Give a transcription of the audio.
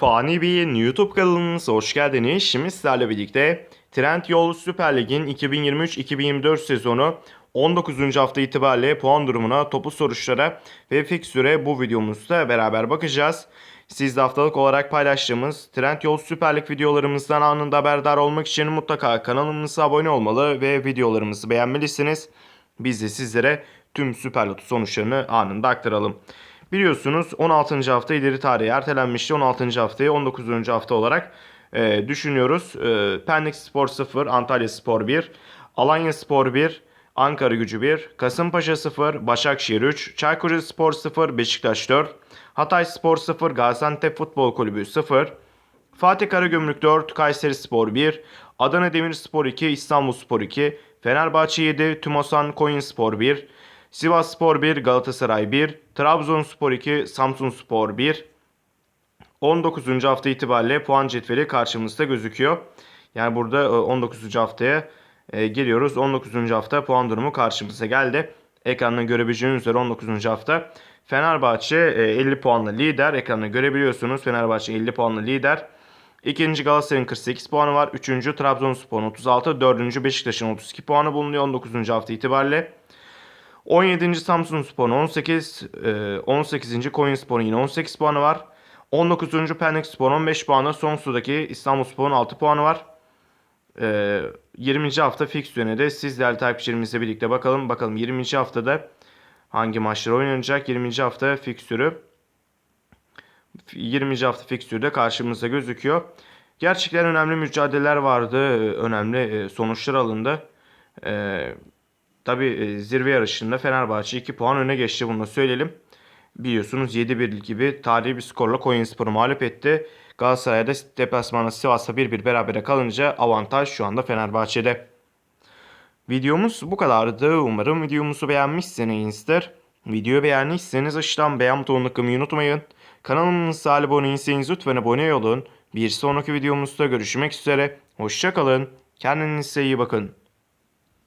Fani Bey'in YouTube kanalınıza hoş geldiniz. Şimdi sizlerle birlikte Trendyol Süper Lig'in 2023-2024 sezonu 19. hafta itibariyle puan durumuna, topu soruşlara ve fikstüre bu videomuzda beraber bakacağız. Siz de haftalık olarak paylaştığımız Trendyol Süper Lig videolarımızdan anında haberdar olmak için mutlaka kanalımıza abone olmalı ve videolarımızı beğenmelisiniz. Biz de sizlere tüm Süper Lot sonuçlarını anında aktaralım. Biliyorsunuz 16. hafta ileri tarihe ertelenmişti. 16. haftayı 19. hafta olarak e, düşünüyoruz. E, Pendik Spor 0, Antalya Spor 1, Alanya Spor 1, Ankara Gücü 1, Kasımpaşa 0, Başakşehir 3, Çaykur Rizespor 0, Beşiktaş 4, Hatay Spor 0, Gaziantep Futbol Kulübü 0, Fatih Karagümrük 4, Kayseri Spor 1, Adana Demirspor 2, İstanbul Spor 2, Fenerbahçe 7, Tümosan Koyun Spor 1, Sivas Spor 1, Galatasaray 1, Trabzonspor 2, Samsun Spor 1. 19. hafta itibariyle puan cetveli karşımızda gözüküyor. Yani burada e, 19. haftaya e, geliyoruz. 19. hafta puan durumu karşımıza geldi. Ekranda görebileceğiniz üzere 19. hafta Fenerbahçe e, 50 puanla lider. Ekranda görebiliyorsunuz. Fenerbahçe 50 puanla lider. İkinci Galatasaray'ın 48 puanı var. Üçüncü Trabzonspor'un 36. Dördüncü Beşiktaş'ın 32 puanı bulunuyor 19. hafta itibariyle. 17. Samsun Spor'un 18, e, 18. Koyunspor'un yine 18 puanı var. 19. Pendik Spor'un 15 puanı. Son sudaki İstanbul Spor'un 6 puanı var. E, 20. hafta fikstürüne de siz değerli takipçilerimizle birlikte bakalım. Bakalım 20. haftada hangi maçlar oynanacak? 20. hafta fikstürü 20. hafta fikstürde karşımızda gözüküyor. Gerçekten önemli mücadeleler vardı. e, Önemli e, sonuçlar alındı. Eee Tabi zirve yarışında Fenerbahçe 2 puan öne geçti bunu da söyleyelim. Biliyorsunuz 7-1 gibi tarihi bir skorla Konyaspor'u mağlup etti. Galatasaray'da deplasmanda Sivas'ta 1-1 berabere kalınca avantaj şu anda Fenerbahçe'de. Videomuz bu kadardı. Umarım videomuzu beğenmişsinizdir. Videoyu beğendiyseniz aşağıdan beğen butonuna tıklamayı unutmayın. Kanalımıza abone değilseniz lütfen abone olun. Bir sonraki videomuzda görüşmek üzere. Hoşçakalın. Kendinize iyi bakın.